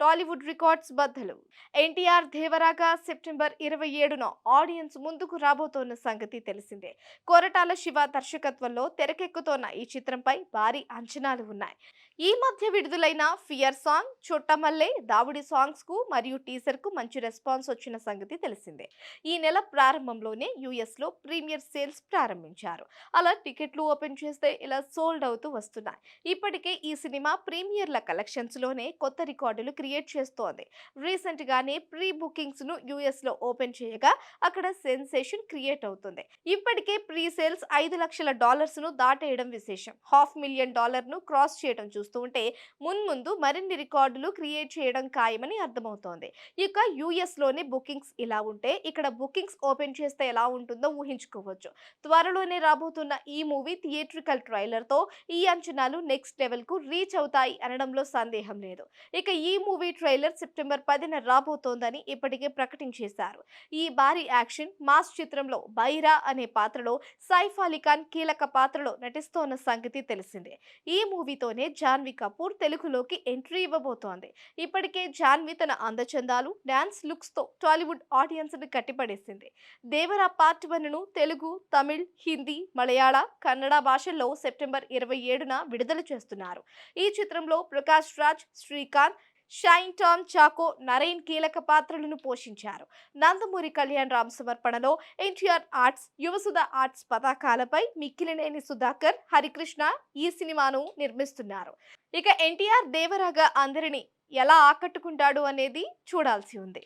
Tollywood records బద్దలు. NTR దేవరాగా September ఇరవై ఏడున ఆడియన్స్ ముందుకు రాబోతోన్న సంగతి తెలిసిందే. కొరటాల శివ దర్శకత్వంలో తెరకెక్కుతోన్న ఈ చిత్రంపై భారీ అంచనాలు ఉన్నాయి. ఈ మధ్య విడుదలైన ఫియర్ సాంగ్ చుట్టమల్లే దావుడి సాంగ్స్కు మరియు టీజర్కు మంచి రెస్పాన్స్ వచ్చిన సంగతి తెలిసిందే. ఈ నెల ప్రారంభంలోనే యుఎస్లో ప్రీమియర్ సేల్స్ ప్రారంభించారు. అలా టికెట్లు ఓపెన్ చేస్తే ఇలా సోల్డ్ అవుతూ వస్తున్నాయి. ఇప్పటికే ఈ సినిమా ప్రీమియర్ల కలెక్షన్స్లోనే కొత్త రికార్డులు క్రియేట్ చేస్తోంది. రీసెంట్ గానే ప్రీ బుకింగ్స్ను యుఎస్లో ఓపెన్ చేయగా అక్కడ సెన్సేషన్ క్రియేట్ అవుతుంది. ఇప్పటికే ప్రీ సేల్స్ ఐదు లక్షల డాలర్స్ను దాటేయడం విశేషం. హాఫ్ మిలియన్ డాలర్ను క్రాస్ చేయడం చూస్తూ ఉంటే మున్ముందు మరిన్ని రికార్డులు క్రియేట్ చేయడం ఖాయమని అర్థమవుతోంది. ఇక యుఎస్లోనే బుకింగ్స్ ఇలా ఉంటే ఇక్కడ బుకింగ్స్ ఓపెన్ చేస్తే ఎలా ఉంటుందో ఊహించుకోవచ్చు. త్వరలోనే రాబోతున్న ఈ మూవీ థియేట్రికల్ ట్రైలర్తో ఈ అంచనాలు నెక్స్ట్ లెవెల్కు రీచ్ అవుతాయి అనడంలో సందేహం లేదు. ఇక ఈ మూవీ ట్రైలర్ సెప్టెంబర్ పదిన రాబోతోందని ఇప్పటికే ప్రకటించేశారు. ఈ భారీ యాక్షన్ మాస్ చిత్రంలో బైరా అనే పాత్రలో సైఫ్ అలీ ఖాన్ కీలక పాత్రలో నటిస్తోన్న సంగతి తెలిసిందే. ఈ మూవీతోనే జాన్వీ కపూర్ తెలుగులోకి ఎంట్రీ ఇవ్వబోతోంది. ఇప్పటికే జాన్వి తన అందచందాలు డాన్స్ లుక్స్తో టాలీవుడ్ ఆడియన్స్ని కట్టిపడేసింది. దేవరా పార్ట్ వన్ను తెలుగు తమిళ్ హిందీ మలయాళ కన్నడ భాషల్లో సెప్టెంబర్ ఇరవై ఏడున విడుదల చేస్తున్నారు. ఈ చిత్రంలో ప్రకాష్ రాజ్ శ్రీకాంత్ షైన్ టామ్ చాకో నరేన్ కీలక పాత్రలను పోషించారు. నందమూరి కళ్యాణ్ రామ్ సమర్పణలో ఎన్టీఆర్ ఆర్ట్స్ యువసుధ ఆర్ట్స్ పతాకాలపై మిక్కిలినేని సుధాకర్ హరికృష్ణ ఈ సినిమాను నిర్మిస్తున్నారు. ఇక ఎన్టీఆర్ దేవరాగా అందరినీ ఎలా ఆకట్టుకుంటాడు అనేది చూడాల్సి ఉంది.